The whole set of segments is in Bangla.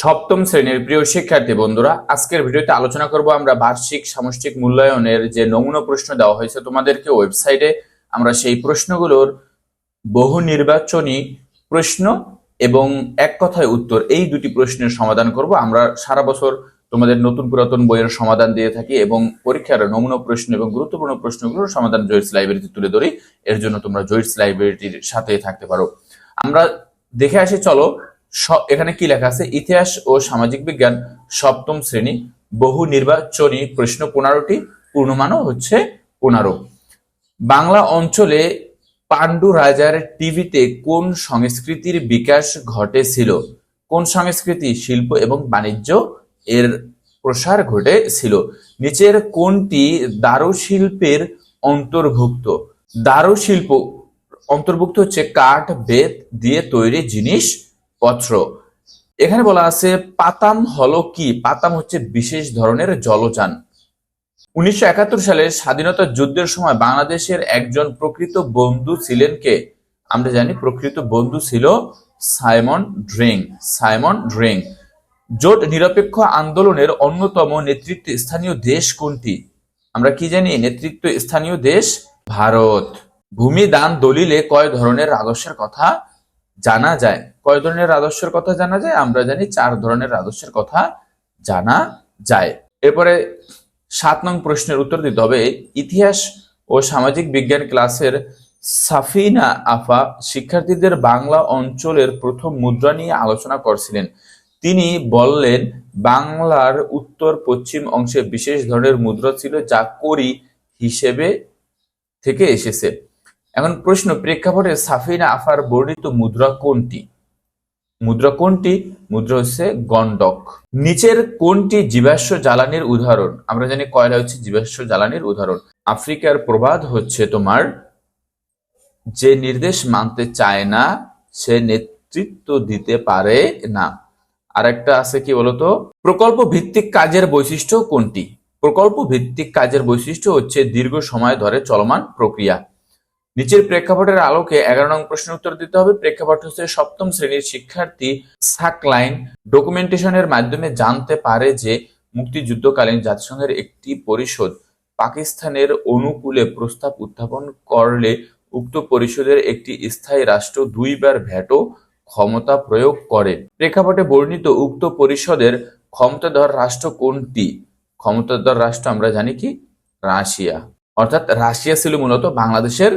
সপ্তম শ্রেণির প্রিয় শিক্ষার্থী বন্ধুরা, আজকের ভিডিওতে আলোচনা করব আমরা বার্ষিক সামষ্টিক মূল্যায়নের যে নমুনা প্রশ্ন দেওয়া হয়েছে তোমাদেরকে ওয়েবসাইটে। আমরা সেই প্রশ্নগুলোর বহু নির্বাচনী প্রশ্ন এবং এক কথায় উত্তর এই দুটি প্রশ্নের সমাধান করব। আমরা সারা বছর তোমাদের নতুন পুরাতন বইয়ের সমাধান দিয়ে থাকি এবং পরীক্ষার নমুনা প্রশ্ন এবং গুরুত্বপূর্ণ প্রশ্নগুলোর সমাধান জয়েন্টস লাইব্রেরিতে তুলে ধরি। এর জন্য তোমরা জয়েন্টস লাইব্রেরিটির সাথে থাকতে পারো। আমরা দেখে আসি, চলো এখানে কি লেখা আছে? ইতিহাস ও সামাজিক বিজ্ঞান সপ্তম শ্রেণি, বহু নির্বাচনী প্রশ্ন পনেরোটি, পূর্ণমানও হচ্ছে পনেরো। বাংলা অঞ্চলে পাণ্ডু রাজার টিভিতে কোন সংস্কৃতির বিকাশ ঘটেছিল? কোন সংস্কৃতি, শিল্প এবং বাণিজ্য এর প্রসার ঘটেছিল? নিচের কোনটি দারুশিল্পের অন্তর্ভুক্ত? দারুশিল্প অন্তর্ভুক্ত হচ্ছে কাঠ, বেত দিয়ে তৈরি জিনিসপত্র এখানে বলা আছে, পাতাম হলো কি? পাতাম হচ্ছে বিশেষ ধরনের জলযান। উনিশশো একাত্তর সালে স্বাধীনতা যুদ্ধের সময় বাংলাদেশের একজন প্রকৃত বন্ধু ছিলেন কে? আমরা জানি প্রকৃত বন্ধু ছিল সাইমন ড্রিং সাইমন ড্রিং। জোট নিরপেক্ষ আন্দোলনের অন্যতম নেতৃত্ব স্থানীয় দেশ কোনটি? আমরা কি জানি? নেতৃত্ব স্থানীয় দেশ ভারত। ভূমি দান দলিলে কয় ধরনের রাজস্বের কথা? জানা যায়। কয় ধরনের রাজস্বের কথা জানা যায়? আমরা জানি চার ধরনের রাজস্বের কথা জানা যায়। এরপরে সাত নং প্রশ্নের উত্তর দিতে হবে। ইতিহাস ও সামাজিক বিজ্ঞান ক্লাসের সাফিনা আফা শিক্ষার্থীদের বাংলা অঞ্চলের প্রথম মুদ্রা নিয়ে আলোচনা করছিলেন। তিনি বললেন, বাংলার উত্তর পশ্চিম অংশে বিশেষ ধরনের মুদ্রা ছিল যা করি হিসেবে থেকে এসেছে। এখন প্রশ্ন, প্রেক্ষাপটে সাফিনা আফার বর্ণিত মুদ্রা কোনটি? মুদ্রা কোনটি? মুদ্রা হচ্ছে গন্ডক নিচের কোনটি জীবাশ্ম জ্বালানির উদাহরণ? আমরা জানি কয়লা হচ্ছে জীবাশ্ম জ্বালানির উদাহরণ। আফ্রিকার প্রবাদ হচ্ছে তোমার, যে নির্দেশ মানতে চায় না, সে নেতৃত্ব দিতে পারে না। আরেকটা আছে কি বলতো? প্রকল্প ভিত্তিক কাজের বৈশিষ্ট্য কোনটি? প্রকল্প ভিত্তিক কাজের বৈশিষ্ট্য হচ্ছে দীর্ঘ সময় ধরে চলমান প্রক্রিয়া। নিচের প্রেক্ষাপটের আলোকে এগারো নং প্রশ্নের উত্তর দিতে হবে। প্রেক্ষাপট হচ্ছে সপ্তম শ্রেণির শিক্ষার্থী সাকলাইন ডকুমেন্টেশনের মাধ্যমে জানতে পারে যে মুক্তিযুদ্ধকালীন জাতিসংঘের একটি পরিষদ পাকিস্তানের অনুকূলে প্রস্তাব উত্থাপন করলে উক্ত পরিষদের একটি স্থায়ী রাষ্ট্র দুইবার ভ্যাটো ক্ষমতা প্রয়োগ করে। প্রেক্ষাপটে বর্ণিত উক্ত পরিষদের ক্ষমতাধর রাষ্ট্র কোনটি? ক্ষমতাধর রাষ্ট্র আমরা জানি কি? রাশিয়া। অর্থাৎ রাশিয়া ছিল মূলত বাংলাদেশের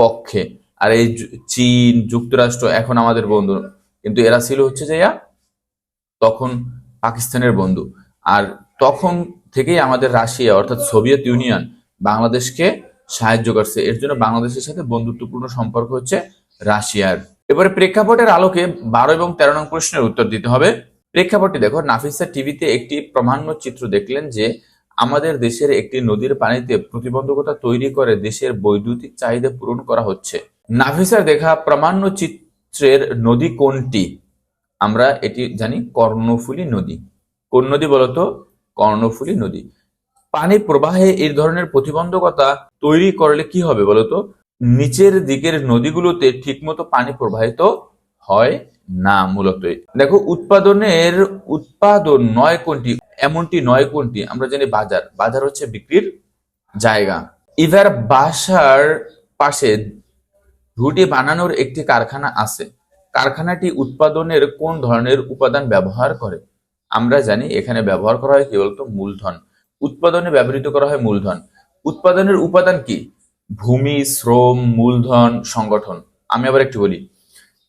পক্ষে। আর এই চীন, যুক্তরাষ্ট্র এখন আমাদের বন্ধু। কিন্তু এরা ছিল হচ্ছে যে তখন পাকিস্তানের বন্ধু। আর তখন থেকেই আমাদের রাশিয়া, অর্থাৎ সোভিয়েত ইউনিয়ন, বাংলাদেশকে সাহায্য করছে। এর জন্য বাংলাদেশের সাথে বন্ধুত্বপূর্ণ সম্পর্ক হচ্ছে রাশিয়ার। এবারে প্রেক্ষাপটের আলোকে বারো এবং তেরো নং প্রশ্নের উত্তর দিতে হবে। প্রেক্ষাপটটি দেখো, নাফিসা টিভিতে একটি প্রামাণ্য চিত্র দেখলেন যে আমাদের দেশের একটি নদীর পানিতে প্রতিবন্ধকতা তৈরি করে দেশের বৈদ্যুতিক চাহিদা পূরণ করা হচ্ছে। নাফিসার দেখা প্রামাণ্য চিত্রের নদী কোনটি? আমরা এটি জানি কর্ণফুলী নদী। কোন নদী বলতো? কর্ণফুলী নদী। পানি প্রবাহে এই ধরনের প্রতিবন্ধকতা তৈরি করলে কি হবে বলতো? নিচের দিকের নদীগুলোতে ঠিকমতো পানি প্রবাহিত হয় না মূলত। দেখো, উৎপাদনের উৎপাদন নয় কোনটি? এমনটি নয় কোনটি? আমরা জানি বাজার। বাজার হচ্ছে বিক্রির জায়গা। ইভার বাসার পাশে রুটি বানানোর একটি কারখানা আছে। কারখানাটি উৎপাদনের কোন ধরনের উপাদান ব্যবহার করে? আমরা জানি এখানে ব্যবহার করা হয় কি বলতো মূলধন। উৎপাদনে ব্যবহৃত করা হয় মূলধন। উৎপাদনের উপাদান কি? ভূমি, শ্রম, মূলধন, সংগঠন। আমি আবার একটু বলি।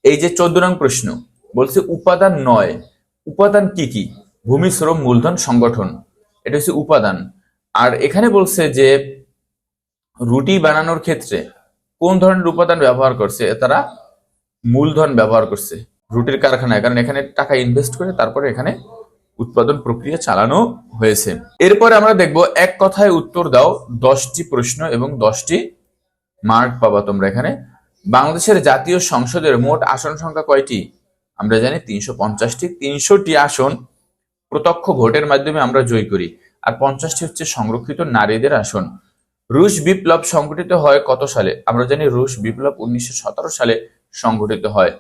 এই যে চোদ্দ নং প্রশ্ন। বলছে উপাদান নয়। উপাদান কি কি? ভূমি শ্রম মূলধন সংগঠন, এটা হচ্ছে উপাদান। আর এখানে বলছে যে রুটি বানানোর ক্ষেত্রে কোন ধরনের উপাদান ব্যবহার করছে তারা মূলধন ব্যবহার করছে রুটির কারখানায়। কারণ এখানে টাকা ইনভেস্ট করে তারপরে এখানে উৎপাদন প্রক্রিয়া চালানো হয়েছে। এরপরে আমরা দেখব এক কথায় উত্তর দাও, দশটি প্রশ্ন এবং দশটি মার্ক পাবা তোমরা এখানে। বাংলাদেশের জাতীয় সংসদের মোট আসন সংখ্যা কয়টি? আমরা জানি তিনশো পঞ্চাশটি। তিনশোটি আসন প্রত্যক্ষ ভোটের মাধ্যমে আমরা জয় করি। আর পঞ্চাশটি হচ্ছে সংরক্ষিত নারীদের আসন। রুশ বিপ্লব সংগঠিত হয় কত সালে? আমরা জানি রুশ বিপ্লব উনিশশো সতেরো সালে সংগঠিত হয়।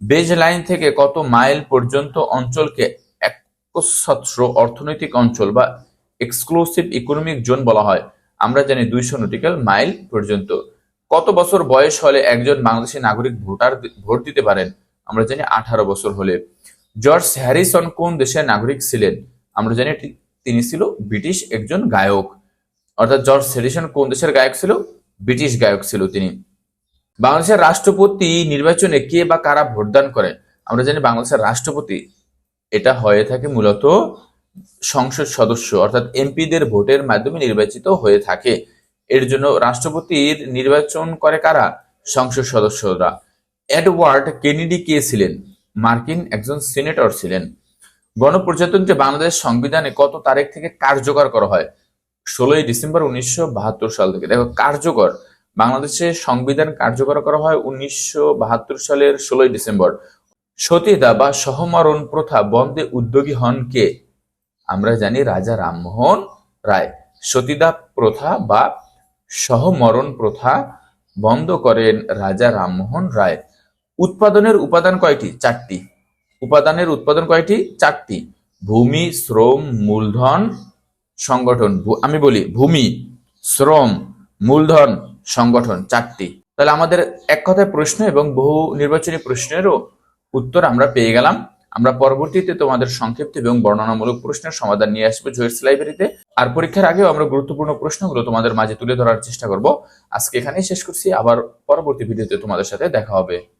বেজ লাইন থেকে কত মাইল পর্যন্ত অঞ্চলকে একচ্ছত্র অর্থনৈতিক অঞ্চল বা এক্সক্লুসিভ ইকোনমিক জোন বলা হয়? আমরা জানি দুইশো নটিক্যাল মাইল পর্যন্ত। কত বছর বয়স হলে একজন বাংলাদেশি নাগরিক ভোটার ভোট দিতে পারেন? আমরা জানি আঠারো বছর হলে। জর্জ হ্যারিসন কোন দেশের নাগরিক ছিলেন? আমরা জানি তিনি ছিল ব্রিটিশ একজন গায়ক। অর্থাৎ জর্জ হ্যারিসন কোন দেশের গায়ক ছিল? ব্রিটিশ গায়ক ছিল তিনি। বাংলাদেশের রাষ্ট্রপতি নির্বাচনে কে বা কারা ভোটদান করে আমরা জানি বাংলাদেশের রাষ্ট্রপতি। এটা হয়ে থাকে মূলত সংসদ সদস্য, অর্থাৎ এমপিদের ভোটের মাধ্যমে নির্বাচিত হয়ে থাকে। এর জন্য রাষ্ট্রপতির নির্বাচন করে কারা? সংসদ সদস্যরা। এডওয়ার্ড কেনেডি কে ছিলেন? মার্কিন একজন সিনেটর ছিলেন। গণপ্রজাতন্ত্রী বাংলাদেশ সংবিধানে কত তারিখ থেকে কার্যকর করা হয়? ষোলোই ডিসেম্বর উনিশশো বাহাত্তর সাল থেকে। দেখো, কার্যকর। বাংলাদেশে সংবিধান কার্যকর করা হয় উনিশশো বাহাত্তর সালের ষোলোই ডিসেম্বর। সতীদা বা সহমরণ প্রথা বন্ধে উদ্যোগী হন কে? আমরা জানি রাজা রামমোহন রায়। সতীদাহ প্রথা বা সহমরণ প্রথা বন্ধ করেন রাজা রামমোহন রায়। উৎপাদনের উপাদান কয়টি? চারটি। উপাদানের উৎপাদন কয়টি? চারটি। ভূমি, শ্রম, মূলধন, সংগঠন। আমি বলি ভূমি, শ্রম, মূলধন, সংগঠন চারটি। তাহলে আমাদের এক কথায় প্রশ্ন এবং বহু নির্বাচনী প্রশ্নেরও উত্তর আমরা পেয়ে গেলাম। আমরা পরবর্তীতে তোমাদের সংক্ষিপ্ত এবং বর্ণনামূলক প্রশ্নের সমাধান নিয়ে আসব জয়েস লাইব্রেরিতে। আর পরীক্ষার আগেও আমরা গুরুত্বপূর্ণ প্রশ্নগুলো তোমাদের মাঝে তুলে ধরার চেষ্টা করব। আজকে এখানেই শেষ করছি। আবার পরবর্তী ভিডিওতে তোমাদের সাথে দেখা হবে।